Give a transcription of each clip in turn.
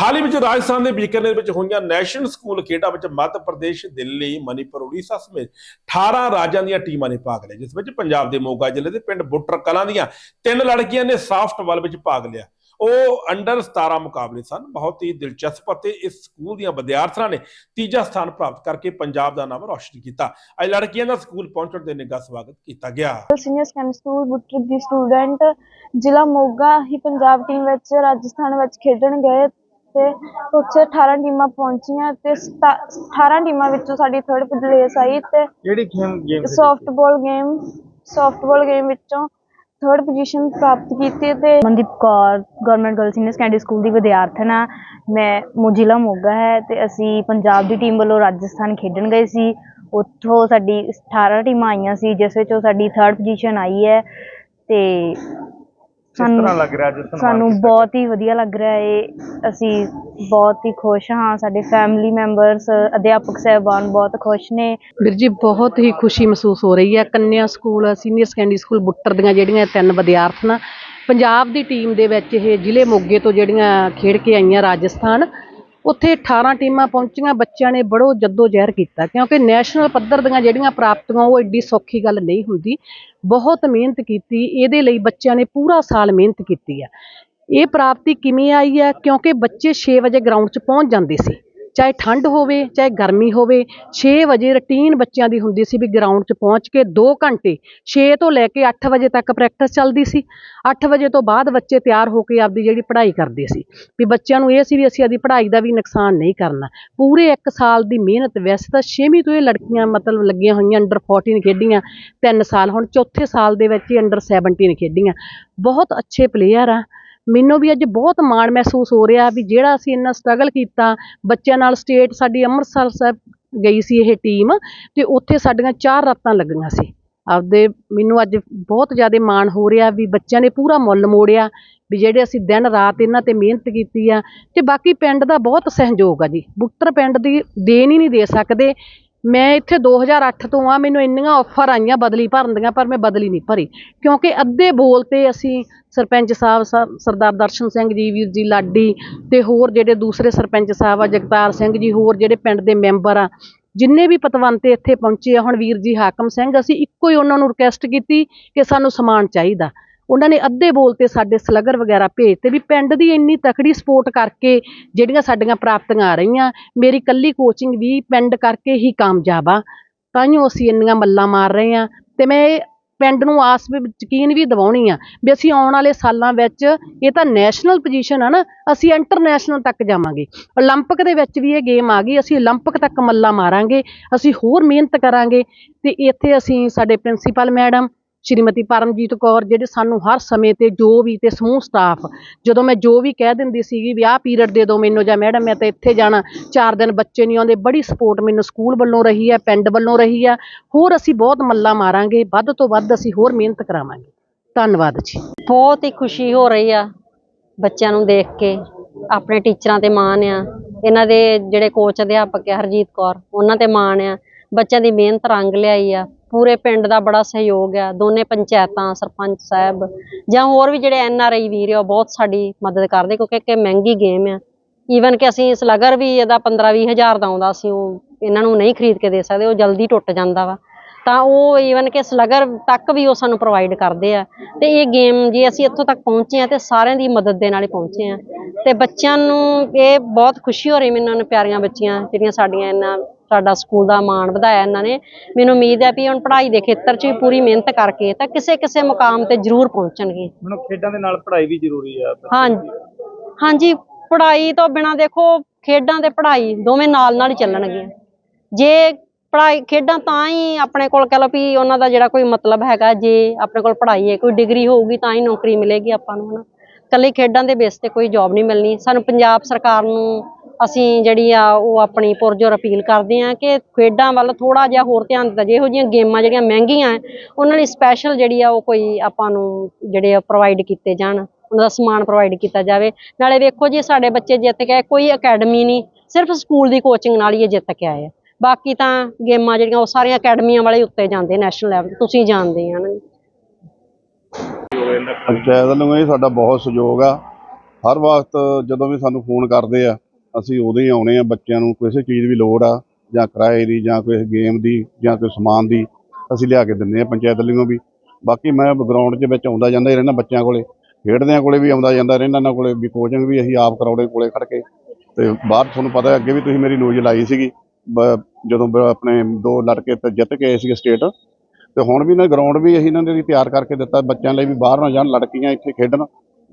ਹਾਲ ਹੀ ਵਿੱਚ ਰਾਜਸਥਾਨ ਦੇ ਬੀਕਾਨੇਰ ਵਿੱਚ ਹੋਈਆਂ ਨੈਸ਼ਨਲ ਸਕੂਲ ਖੇਡਾਂ ਵਿੱਚ ਮੱਧ ਪ੍ਰਦੇਸ਼, ਦਿੱਲੀ, ਮਨੀਪੁਰ, ਉੜੀਸਾ ਸਮੇਤ 18 ਰਾਜਾਂ ਦੀਆਂ ਟੀਮਾਂ ਨੇ ਭਾਗ ਲਿਆ ਜਿਸ ਵਿੱਚ ਪੰਜਾਬ ਦੇ ਮੋਗਾ ਜ਼ਿਲ੍ਹੇ ਦੇ ਪਿੰਡ ਬੁੱਟਰ ਕਲਾਂ ਦੀਆਂ ਤਿੰਨ ਲੜਕੀਆਂ ਨੇ ਸਾਫਟਬਾਲ ਵਿੱਚ ਭਾਗ ਲਿਆ। ਉਹ ਅੰਡਰ 17 ਮੁਕਾਬਲੇ ਸਨ। ਬਹੁਤ ਹੀ ਦਿਲਚਸਪ ਅਤੇ ਇਸ ਸਕੂਲ ਦੀਆਂ ਵਿਦਿਆਰਥਣਾਂ ਨੇ ਤੀਜਾ ਸਥਾਨ ਪ੍ਰਾਪਤ ਕਰਕੇ ਪੰਜਾਬ ਦਾ ਨਾਮ ਰੌਸ਼ਨ ਕੀਤਾ। ਅੱਜ ਲੜਕੀਆਂ ਦਾ ਸਕੂਲ ਪਹੁੰਚਣ ਦੇ ਨਿੱਘਾ ਸਵਾਗਤ ਕੀਤਾ ਗਿਆ। ਸੀਨੀਅਰ ਸੈਕੰਡਰੀ ਸਕੂਲ ਬੁੱਟਰ ਦੀ ਸਟੂਡੈਂਟ ਜ਼ਿਲ੍ਹਾ ਮੋਗਾ, ਹੀ ਪੰਜਾਬ ਟੀਮ ਵਿੱਚ ਰਾਜਸਥਾਨ ਵਿੱਚ ਖੇਡਣ ਗਏ। ਤੇ ਉੱਥੇ 18 ਟੀਮਾਂ ਪਹੁੰਚੀਆਂ ਤੇ ਸਤਾ- 18 ਟੀਮਾਂ ਵਿੱਚੋਂ ਸਾਡੀ ਥਰਡ ਪਲੇਸ ਆਈ ਤੇ ਕਿਹੜੀ game game softball game softball game ਵਿੱਚੋਂ ਥਰਡ ਪੋਜੀਸ਼ਨ ਪ੍ਰਾਪਤ ਕੀਤੀ ਤੇ Mandeep Kaur government girl senior secondary school ਦੀ ਵਿਦਿਆਰਥਣ ਆ। ਮੈਂ ਮੋ ਜ਼ਿਲ੍ਹਾ ਮੋਗਾ ਹੈ ਤੇ ਅਸੀਂ ਪੰਜਾਬ ਦੀ ਟੀਮ ਵੱਲੋਂ ਰਾਜਸਥਾਨ ਖੇਡਣ ਗਏ ਸੀ। ਉੱਥੋਂ ਸਾਡੀ 18 ਟੀਮਾਂ ਆਈਆਂ ਸੀ ਜਿਸ ਵਿੱਚੋਂ ਸਾਡੀ ਥਰਡ ਪੋਜੀਸ਼ਨ ਆਈ ਹੈ ਤੇ ਕਿਸ ਤਰ੍ਹਾਂ ਲੱਗ ਰਿਹਾ ਜਿਸ ਸਾਨੂੰ ਬਹੁਤ ਹੀ ਵਧੀਆ ਲੱਗ ਰਿਹਾ ਹੈ ਅਸੀਂ ਬਹੁਤ ਹੀ ਖੁਸ਼ ਹਾਂ ਸਾਡੇ ਫੈਮਿਲੀ ਮੈਂਬਰਸ ਅਧਿਆਪਕ ਸਹਿਬਾਨ ਬਹੁਤ ਖੁਸ਼ ਨੇ। ਵੀਰ ਜੀ ਬਹੁਤ ਹੀ ਖੁਸ਼ੀ ਮਹਿਸੂਸ ਹੋ ਰਹੀ ਹੈ। ਕੰਨਿਆ school senior secondary school Buttar ਦੀਆਂ ਜਿਹੜੀਆਂ ਤਿੰਨ ਵਿਦਿਆਰਥਣਾਂ ਪੰਜਾਬ ਦੀ ਟੀਮ ਦੇ ਵਿੱਚ ਇਹ ਜ਼ਿਲ੍ਹੇ ਮੋਗੇ ਤੋਂ ਜਿਹੜੀਆਂ ਖੇਡ ਕੇ ਆਈਆਂ ਰਾਜਸਥਾਨ ਉੱਥੇ 18 ਟੀਮਾਂ ਪਹੁੰਚੀਆਂ, ਬੱਚਿਆਂ ਨੇ ਬੜੋ ਜੱਦੋ ਜ਼ਹਿਰ ਕੀਤਾ। ਕਿਉਂਕਿ ਨੈਸ਼ਨਲ ਪੱਧਰ ਦੀਆਂ ਜਿਹੜੀਆਂ ਪ੍ਰਾਪਤੀਆਂ, ਉਹ ਐਡੀ ਸੌਖੀ ਗੱਲ ਨਹੀਂ ਹੁੰਦੀ। ਬਹੁਤ ਮਿਹਨਤ ਕੀਤੀ, ਇਹਦੇ ਲਈ ਬੱਚਿਆਂ ਨੇ ਪੂਰਾ ਸਾਲ ਮਿਹਨਤ ਕੀਤੀ ਆ। ਇਹ ਪ੍ਰਾਪਤੀ ਕਿਵੇਂ ਆਈ ਹੈ ਕਿਉਂਕਿ ਬੱਚੇ 6 ਵਜੇ ਗਰਾਊਂਡ 'ਚ ਪਹੁੰਚ ਜਾਂਦੇ ਸੀ। ਚਾਹੇ ਠੰਡ ਹੋਵੇ, ਚਾਹੇ ਗਰਮੀ ਹੋਵੇ 6 ਵਜੇ ਰੁਟੀਨ ਬੱਚਿਆਂ ਦੀ ਹੁੰਦੀ ਸੀ ਵੀ ਗਰਾਊਂਡ 'ਚ ਪਹੁੰਚ ਕੇ 2 ਘੰਟੇ 6 ਤੋਂ ਲੈ ਕੇ 8 ਵਜੇ ਤੱਕ ਪ੍ਰੈਕਟਿਸ ਚੱਲਦੀ ਸੀ। 8 ਵਜੇ ਤੋਂ ਬਾਅਦ ਬੱਚੇ ਤਿਆਰ ਹੋ ਕੇ ਆਪਦੀ ਜਿਹੜੀ ਪੜ੍ਹਾਈ ਕਰਦੇ ਸੀ। ਵੀ ਬੱਚਿਆਂ ਨੂੰ ਇਹ ਸੀ ਵੀ ਅਸੀਂ ਆਪਦੀ ਪੜ੍ਹਾਈ ਦਾ ਵੀ ਨੁਕਸਾਨ ਨਹੀਂ ਕਰਨਾ। ਪੂਰੇ 1 ਸਾਲ ਦੀ ਮਿਹਨਤ, ਵੈਸੇ ਤਾਂ 6ਵੀਂ ਤੋਂ ਇਹ ਲੜਕੀਆਂ ਮਤਲਬ ਲੱਗੀਆਂ ਹੋਈਆਂ ਅੰਡਰ 14 ਖੇਡੀਆਂ 3 ਸਾਲ, ਹੁਣ ਚੌਥੇ ਸਾਲ ਦੇ ਵਿੱਚ ਹੀ ਅੰਡਰ 17 ਖੇਡੀਆਂ। ਬਹੁਤ ਅੱਛੇ ਪਲੇਅਰ ਆ। ਮੈਨੂੰ ਵੀ ਅੱਜ ਬਹੁਤ ਮਾਣ ਮਹਿਸੂਸ ਹੋ ਰਿਹਾ ਵੀ ਜਿਹੜਾ ਅਸੀਂ ਇੰਨਾ ਸਟਰਗਲ ਕੀਤਾ, ਬੱਚਿਆਂ ਨਾਲ ਸਟੇਟ ਸਾਡੀ ਅੰਮ੍ਰਿਤਸਰ ਸਾਹਿਬ ਗਈ ਸੀ ਇਹ ਟੀਮ ਤੇ ਉੱਥੇ ਸਾਡੀਆਂ ਚਾਰ ਰਾਤਾਂ ਲੱਗੀਆਂ ਸੀ। ਆਪਦੇ ਮੈਨੂੰ ਅੱਜ ਬਹੁਤ ਜ਼ਿਆਦਾ ਮਾਣ ਹੋ ਰਿਹਾ ਵੀ ਬੱਚਿਆਂ ਨੇ ਪੂਰਾ ਮੁੱਲ ਮੋੜਿਆ, ਵੀ ਜਿਹੜੇ ਅਸੀਂ ਦਿਨ ਰਾਤ ਇਹਨਾਂ ਤੇ ਮਿਹਨਤ ਕੀਤੀ ਆ ਤੇ ਬਾਕੀ ਪਿੰਡ ਦਾ ਬਹੁਤ ਸਹਿਯੋਗ ਆ ਜੀ। ਬੁੱਟਰ ਪਿੰਡ ਦੀ ਦੇਣ ਹੀ ਨਹੀਂ ਦੇ ਸਕਦੇ। ਮੈਂ ਇੱਥੇ 2008 ਤੋਂ ਆ, ਮੈਨੂੰ ਇੰਨੀਆਂ ਆਫਰ ਆਈਆਂ ਬਦਲੀ ਭਰਨ ਦੀਆਂ, ਪਰ ਮੈਂ ਬਦਲੀ ਨਹੀਂ ਭਰੀ। ਕਿਉਂਕਿ ਅੱਧੇ ਬੋਲ ਤੇ ਅਸੀਂ ਸਰਪੰਚ ਸਾਹਿਬ ਸਰਦਾਰ ਦਰਸ਼ਨ ਸਿੰਘ ਜੀ, ਵੀਰ ਜੀ ਲਾਡੀ ਤੇ ਹੋਰ ਜਿਹੜੇ ਦੂਸਰੇ ਸਰਪੰਚ ਸਾਹਿਬ ਆ, ਜਗਤਾਰ ਸਿੰਘ ਜੀ, ਹੋਰ ਜਿਹੜੇ ਪਿੰਡ ਦੇ ਮੈਂਬਰ ਆ, ਜਿੰਨੇ ਵੀ ਪਤਵੰਤੇ ਇੱਥੇ ਪਹੁੰਚੇ ਆ, ਹੁਣ ਵੀਰ ਜੀ ਹਾਕਮ ਸਿੰਘ, ਅਸੀਂ ਇੱਕੋ ਹੀ ਉਹਨਾਂ ਨੂੰ ਰਿਕੁਐਸਟ ਕੀਤੀ ਕਿ ਸਾਨੂੰ ਸਮਾਨ ਚਾਹੀਦਾ। ਉਹਨਾਂ ਨੇ ਅੱਧੇ ਬੋਲ ਤੇ ਸਾਡੇ ਸਲਗਰ ਵਗੈਰਾ ਭੇਜਤੇ ਵੀ ਪਿੰਡ ਦੀ ਇੰਨੀ ਤਕੜੀ ਸਪੋਰਟ ਕਰਕੇ ਜਿਹੜੀਆਂ ਸਾਡੀਆਂ ਪ੍ਰਾਪਤੀਆਂ ਆ ਰਹੀਆਂ ਮੇਰੀ ਕੱਲੀ ਕੋਚਿੰਗ ਵੀ ਪਿੰਡ ਕਰਕੇ ਹੀ ਕਾਮਯਾਬ ਆ ਤਾਂਹੀਓ ਅਸੀਂ ਇੰਨੀਆਂ ਮੱਲਾਂ ਮਾਰ ਰਹੇ ਆ ਤੇ ਮੈਂ ਇਹ ਪਿੰਡ ਨੂੰ ਆਸ ਵੀ ਯਕੀਨ ਵੀ ਦਿਵਾਉਣੀ ਆ ਵੀ ਅਸੀਂ ਆਉਣ ਵਾਲੇ ਸਾਲਾਂ ਵਿੱਚ ਇਹ ਤਾਂ ਨੈਸ਼ਨਲ ਪੋਜੀਸ਼ਨ ਆ ਨਾ ਅਸੀਂ ਇੰਟਰਨੈਸ਼ਨਲ ਤੱਕ ਜਾਵਾਂਗੇ 올림픽 ਦੇ ਵਿੱਚ ਵੀ ਇਹ ਗੇਮ ਆ ਗਈ ਅਸੀਂ 올림픽 ਤੱਕ ਮੱਲਾਂ ਮਾਰਾਂਗੇ ਅਸੀਂ ਹੋਰ ਮਿਹਨਤ ਕਰਾਂਗੇ ਤੇ ਇੱਥੇ ਅਸੀਂ ਸਾਡੇ ਪ੍ਰਿੰਸੀਪਲ ਮੈਡਮ ਸ਼੍ਰੀਮਤੀ ਪਰਮਜੀਤ ਕੌਰ, ਜਿਹੜੇ ਸਾਨੂੰ ਹਰ ਸਮੇਂ ਤੇ ਜੋ ਵੀ ਤੇ ਸਮੂਹ ਸਟਾਫ ਜਦੋਂ ਮੈਂ ਜੋ ਵੀ ਕਹਿ ਦਿੰਦੀ ਸੀਗੀ ਵੀ ਆਹ ਪੀਰੀਅਡ ਦੇ ਦਿਓ ਮੈਨੂੰ ਜਾਂ ਮੈਡਮ ਮੈਂ ਤਾਂ ਇੱਥੇ ਜਾਣਾ, ਚਾਰ ਦਿਨ ਬੱਚੇ ਨਹੀਂ ਆਉਂਦੇ, ਬੜੀ ਸਪੋਰਟ ਮੈਨੂੰ ਸਕੂਲ ਵੱਲੋਂ ਰਹੀ ਹੈ, ਪਿੰਡ ਵੱਲੋਂ ਰਹੀ ਆ ਹੋਰ ਅਸੀਂ ਬਹੁਤ ਮੱਲਾਂ ਮਾਰਾਂਗੇ, ਵੱਧ ਤੋਂ ਵੱਧ ਅਸੀਂ ਹੋਰ ਮਿਹਨਤ ਕਰਾਵਾਂਗੇ। ਧੰਨਵਾਦ ਜੀ। ਬਹੁਤ ਹੀ ਖੁਸ਼ੀ ਹੋ ਰਹੀ ਆ ਬੱਚਿਆਂ ਨੂੰ ਦੇਖ ਕੇ, ਆਪਣੇ ਟੀਚਰਾਂ ਤੇ ਮਾਣ ਆ। ਇਹਨਾਂ ਦੇ ਜਿਹੜੇ ਕੋਚ ਅਧਿਆਪਕ ਆ ਹਰਜੀਤ ਕੌਰ, ਉਹਨਾਂ ਤੇ ਮਾਣ ਆ। ਬੱਚਿਆਂ ਦੀ ਮਿਹਨਤ ਰੰਗ ਲਿਆਈ ਆ। ਪੂਰੇ ਪਿੰਡ ਦਾ ਬੜਾ ਸਹਿਯੋਗ ਆ, ਦੋਨੇ ਪੰਚਾਇਤਾਂ, ਸਰਪੰਚ ਸਾਹਿਬ ਜਾਂ ਹੋਰ ਵੀ ਜਿਹੜੇ ਐਨ ਆਰ ਆਈ ਵੀਰ ਆ, ਉਹ ਬਹੁਤ ਸਾਡੀ ਮਦਦ ਕਰਦੇ ਕਿਉਂਕਿ ਇੱਕ ਮਹਿੰਗੀ ਗੇਮ ਆ। ਈਵਨ ਕਿ ਅਸੀਂ ਸਲਗਰ ਵੀ ਇਹਦਾ 15 20 ਹਜ਼ਾਰ ਦਾ ਆਉਂਦਾ ਅਸੀਂ ਉਹ ਇਹਨਾਂ ਨੂੰ ਨਹੀਂ ਖਰੀਦ ਕੇ ਦੇ ਸਕਦੇ, ਉਹ ਜਲਦੀ ਟੁੱਟ ਜਾਂਦਾ ਵਾ। ਤਾਂ ਉਹ ਈਵਨ ਕਿ ਸਲਗਰ ਤੱਕ ਵੀ ਉਹ ਸਾਨੂੰ ਪ੍ਰੋਵਾਈਡ ਕਰਦੇ ਆ। ਤੇ ਇਹ ਗੇਮ ਜੇ ਅਸੀਂ ਇੱਥੋਂ ਤੱਕ ਪਹੁੰਚੇ ਆ, ਤੇ ਸਾਰਿਆਂ ਦੀ ਮਦਦ ਦੇ ਨਾਲ ਹੀ ਪਹੁੰਚੇ ਆ। ਤੇ ਬੱਚਿਆਂ ਨੂੰ ਇਹ ਬਹੁਤ ਖੁਸ਼ੀ ਹੋ ਰਹੀ ਮੈਨੂੰ, ਇਹਨਾਂ ਪਿਆਰੀਆਂ ਬੱਚੀਆਂ, ਜਿਹੜੀਆਂ ਸਾਡੀਆਂ ਇਹਨਾਂ ਸਾਡਾ ਸਕੂਲ ਦਾ ਮਾਣ ਵਧਾਇਆ ਇਹਨਾਂ ਨੇ। ਮੈਨੂੰ ਉਮੀਦ ਹੈ ਵੀ ਹੁਣ ਪੜ੍ਹਾਈ ਦੇ ਖੇਤਰ 'ਚ ਵੀ ਪੂਰੀ ਮਿਹਨਤ ਕਰਕੇ ਤਾਂ ਕਿਸੇ ਕਿਸੇ ਮੁਕਾਮ ਤੇ ਜ਼ਰੂਰ ਪਹੁੰਚਣਗੇ। ਮੈਨੂੰ ਖੇਡਾਂ ਦੇ ਨਾਲ ਪੜ੍ਹਾਈ ਵੀ ਜ਼ਰੂਰੀ ਆ। ਹਾਂਜੀ। ਹਾਂਜੀ ਪੜ੍ਹਾਈ ਤੋਂ ਬਿਨਾ ਦੇਖੋ ਖੇਡਾਂ ਤੇ ਪੜ੍ਹਾਈ ਦੋਵੇਂ ਨਾਲ ਨਾਲ ਹੀ ਚੱਲਣਗੀਆਂ। ਜੇ ਪੜ੍ਹਾਈ ਖੇਡਾਂ ਤਾਂ ਹੀ ਆਪਣੇ ਕੋਲ ਕਹ ਲਓ ਵੀ ਉਹਨਾਂ ਦਾ ਜਿਹੜਾ ਕੋਈ ਮਤਲਬ ਹੈਗਾ ਜੇ ਆਪਣੇ ਕੋਲ ਪੜ੍ਹਾਈ ਹੈ ਕੋਈ ਡਿਗਰੀ ਹੋਊਗੀ ਤਾਂ ਹੀ ਨੌਕਰੀ ਮਿਲੇਗੀ ਆਪਾਂ ਨੂੰ ਹਨਾ। ਕੱਲੀ ਖੇਡਾਂ ਦੇ ਬੇਸ ਤੇ ਕੋਈ ਜੌਬ ਨਹੀਂ ਮਿਲਣੀ। ਸਾਨੂੰ ਪੰਜਾਬ ਸਰਕਾਰ ਨੂੰ ਅਸੀਂ ਜਿਹੜੀ ਆ, ਉਹ ਆਪਣੀ ਪੁਰਜੋਰ ਅਪੀਲ ਕਰਦੇ ਆ ਕਿ ਖੇਡਾਂ ਵੱਲ ਥੋੜਾ ਜਿਹਾ ਹੋਰ ਧਿਆਨ ਦਿੱਤਾ ਜੇ ਇਹੋ ਜਿਹੀਆਂ ਗੇਮਾਂ ਜਿਹੜੀਆਂ ਮਹਿੰਗੀਆਂ ਉਹਨਾਂ ਲਈ ਸਪੈਸ਼ਲ ਜਿਹੜੀ ਆ, ਉਹ ਕੋਈ ਆਪਾਂ ਨੂੰ ਜਿਹੜੇ ਆ ਪ੍ਰੋਵਾਈਡ ਕੀਤੇ ਜਾਣ। ਉਹਨਾਂ ਦਾ ਸਮਾਨ ਪ੍ਰੋਵਾਈਡ ਕੀਤਾ ਜਾਵੇ। ਨਾਲੇ ਵੇਖੋ ਜੀ, ਸਾਡੇ ਬੱਚੇ ਜਿੱਤ ਗਏ ਕੋਈ ਅਕੈਡਮੀ ਨਹੀਂ, ਸਿਰਫ ਸਕੂਲ ਦੀ ਕੋਚਿੰਗ ਨਾਲ ਹੀ ਇਹ ਜਿੱਤ ਕੇ ਆਏ ਆ। ਬਾਕੀ ਤਾਂ ਗੇਮਾਂ ਜਿਹੜੀਆਂ, ਉਹ ਸਾਰੀਆਂ ਅਕੈਡਮੀਆਂ ਵਾਲੇ ਉੱਤੇ ਜਾਂਦੇ ਨੈਸ਼ਨਲ ਲੈਵਲ ਤੁਸੀਂ ਜਾਣਦੇ ਆ ਨਾ ਪੰਚਾਇਤ ਨੂੰ ਇਹ ਸਾਡਾ ਬਹੁਤ ਸਹਿਯੋਗ ਆ। ਹਰ ਵਕਤ ਜਦੋਂ ਵੀ ਸਾਨੂੰ ਫੋਨ ਕਰਦੇ ਆ ਅਸੀਂ ਉਦੋਂ ਹੀ ਆਉਣੇ ਆ, ਬੱਚਿਆਂ ਨੂੰ ਕਿਸੇ ਚੀਜ਼ ਦੀ ਲੋੜ ਆ, ਜਾਂ ਕਿਰਾਏ ਦੀ, ਜਾਂ ਕੋਈ ਗੇਮ ਦੀ, ਜਾਂ ਕੋਈ ਸਮਾਨ ਦੀ, ਅਸੀਂ ਲਿਆ ਕੇ ਦਿੰਦੇ ਆ ਪੰਚਾਇਤ ਵੱਲੋਂ ਵੀ। ਬਾਕੀ ਮੈਂ ਗਰਾਊਂਡ ਦੇ ਵਿੱਚ ਆਉਂਦਾ ਜਾਂਦਾ ਹੀ ਰਹਿਣਾ ਬੱਚਿਆਂ ਕੋਲੇ, ਖੇਡਦਿਆਂ ਕੋਲੇ ਵੀ ਆਉਂਦਾ ਜਾਂਦਾ ਰਹਿਣਾ ਇਹਨਾਂ ਕੋਲੇ ਵੀ ਕੋਚਿੰਗ ਵੀ ਅਸੀਂ ਆਪ ਕਰਾਉਣੇ ਕੋਲੇ ਖੜ ਕੇ। ਤੇ ਬਾਹਰ ਤੁਹਾਨੂੰ ਪਤਾ ਅੱਗੇ ਵੀ ਤੁਸੀਂ ਮੇਰੀ ਨਿਊਜ਼ ਲਾਈ ਸੀਗੀ, ਬ- ਜਦੋਂ ਬ- ਆਪਣੇ ਦੋ ਲੜਕੇ ਤੇ ਜਿੱਤ ਕੇ ਆਏ ਸੀਗੇ ਸਟੇਟ ਤੇ ਹੁਣ ਵੀ ਨਾ ਗਰਾਊਂਡ ਵੀ ਅਸੀਂ ਇਹਨਾਂ ਦੇ ਲਈ ਤਿਆਰ ਕਰਕੇ ਦਿੱਤਾ, ਬੱਚਿਆਂ ਲਈ ਵੀ ਬਾਹਰ ਨਾ ਜਾਣ, ਲੜਕੀਆਂ ਇੱਥੇ ਖੇਡਣ,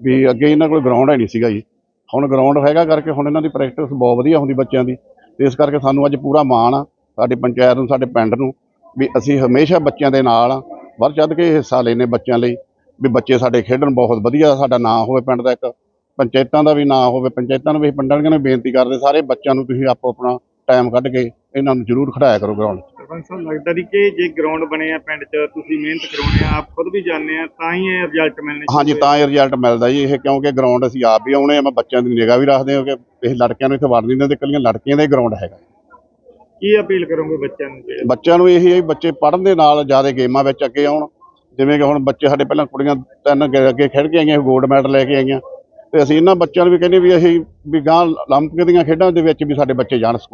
ਵੀ ਅੱਗੇ ਇਹਨਾਂ ਕੋਲ ਗਰਾਊਂਡ ਹੈ ਨਹੀਂ ਸੀਗਾ ਜੀ। ਹੁਣ ਗਰਾਊਂਡ ਹੈਗਾ ਕਰਕੇ ਹੁਣ ਇਹਨਾਂ ਦੀ ਪ੍ਰੈਕਟਿਸ ਬਹੁਤ ਵਧੀਆ ਹੁੰਦੀ ਬੱਚਿਆਂ ਦੀ। ਤੇ ਇਸ ਕਰਕੇ ਸਾਨੂੰ ਅੱਜ ਪੂਰਾ ਮਾਣ ਆ, ਸਾਡੀ ਪੰਚਾਇਤ ਨੂੰ, ਸਾਡੇ ਪਿੰਡ ਨੂੰ, ਵੀ ਅਸੀਂ ਹਮੇਸ਼ਾ ਬੱਚਿਆਂ ਦੇ ਨਾਲ ਆ, ਵੱਧ ਚੜ੍ਹ ਕੇ ਹਿੱਸਾ ਲੈਨੇ ਬੱਚਿਆਂ ਲਈ, ਵੀ ਬੱਚੇ ਸਾਡੇ ਖੇਡਣ ਬਹੁਤ ਵਧੀਆ, ਸਾਡਾ ਨਾਂ ਹੋਵੇ ਪਿੰਡ ਦਾ ਇੱਕ, ਪੰਚਾਇਤਾਂ ਦਾ ਵੀ ਨਾਂ ਹੋਵੇ, ਪੰਚਾਇਤਾਂ ਨੂੰ ਵੀ ਅਸੀਂ ਪਿੰਡਾਂ ਨੂੰ ਬੇਨਤੀ ਕਰਦੇ ਸਾਰੇ ਬੱਚਿਆਂ ਨੂੰ ਤੁਸੀਂ ਆਪੋ ਆਪਣਾ ਟਾਈਮ ਕੱਢ ਕੇ ਇਹਨਾਂ ਨੂੰ ਜ਼ਰੂਰ ਖੜਾਇਆ ਕਰੋ ਗਰਾਊਂਡ ਸਰਪੰਚ ਸਾਹਿਬ ਲੱਗਦਾ ਨਹੀਂ ਕਿ ਜੇ ਗਰਾਊਂਡ ਬਣੇ ਆ ਪਿੰਡ 'ਚ ਤੁਸੀਂ ਮਿਹਨਤ ਕਰਾਉਣੇ ਆ ਆਪ ਖੁਦ ਵੀ ਜਾਣਦੇ ਆ ਤਾਂ ਹੀ ਇਹ ਰਿਜ਼ਲਟ ਮਿਲਣੇ ਹਾਂਜੀ ਤਾਂ ਇਹ ਰਿਜ਼ਲਟ ਮਿਲਦਾ ਜੀ ਇਹ ਕਿਉਂਕਿ ਗਰਾਊਂਡ ਅਸੀਂ ਆਪ ਵੀ ਆਉਣੇ ਆ ਬੱਚਿਆਂ ਦੀ ਨਿਗਾਹ ਵੀ ਰੱਖਦੇ ਹਾਂ ਕਿ ਇਹ ਲੜਕਿਆਂ ਨੂੰ ਇੱਥੇ ਵੜ ਨਹੀਂ ਦਿੰਦੇ ਇਕੱਲੀਆਂ ਲੜਕੀਆਂ ਦਾ ਗਰਾਊਂਡ ਹੈਗਾ। ਕੀ ਅਪੀਲ ਕਰੋਗੇ ਬੱਚਿਆਂ ਨੂੰ ਬੱਚਿਆਂ ਨੂੰ ਇਹੀ ਹੈ ਵੀ ਬੱਚੇ ਪੜ੍ਹਨ ਦੇ ਨਾਲ ਜ਼ਿਆਦਾ ਗੇਮਾਂ ਵਿੱਚ ਅੱਗੇ ਆਉਣ। ਜਿਵੇਂ ਕਿ ਹੁਣ ਬੱਚੇ ਸਾਡੇ ਪਹਿਲਾਂ ਕੁੜੀਆਂ ਤਿੰਨ ਅੱਗੇ ਖੇਡ ਕੇ ਆਈਆਂ ਗੋਲਡ ਮੈਡਲ ਲੈ ਕੇ ਆਈਆਂ। ਤੇ ਅਸੀਂ ਇਹਨਾਂ ਬੱਚਿਆਂ ਨੂੰ ਵੀ ਕਹਿੰਦੇ ਵੀ ਅਸੀਂ ਵੀ ਗਾਂ ਲੰਮਕ ਦੀਆਂ ਖੇਡਾਂ ਦੇ ਵਿੱਚ ਵੀ ਸਾਡੇ ਬੱਚੇ ਜਾਣ ਸਕੂਲ।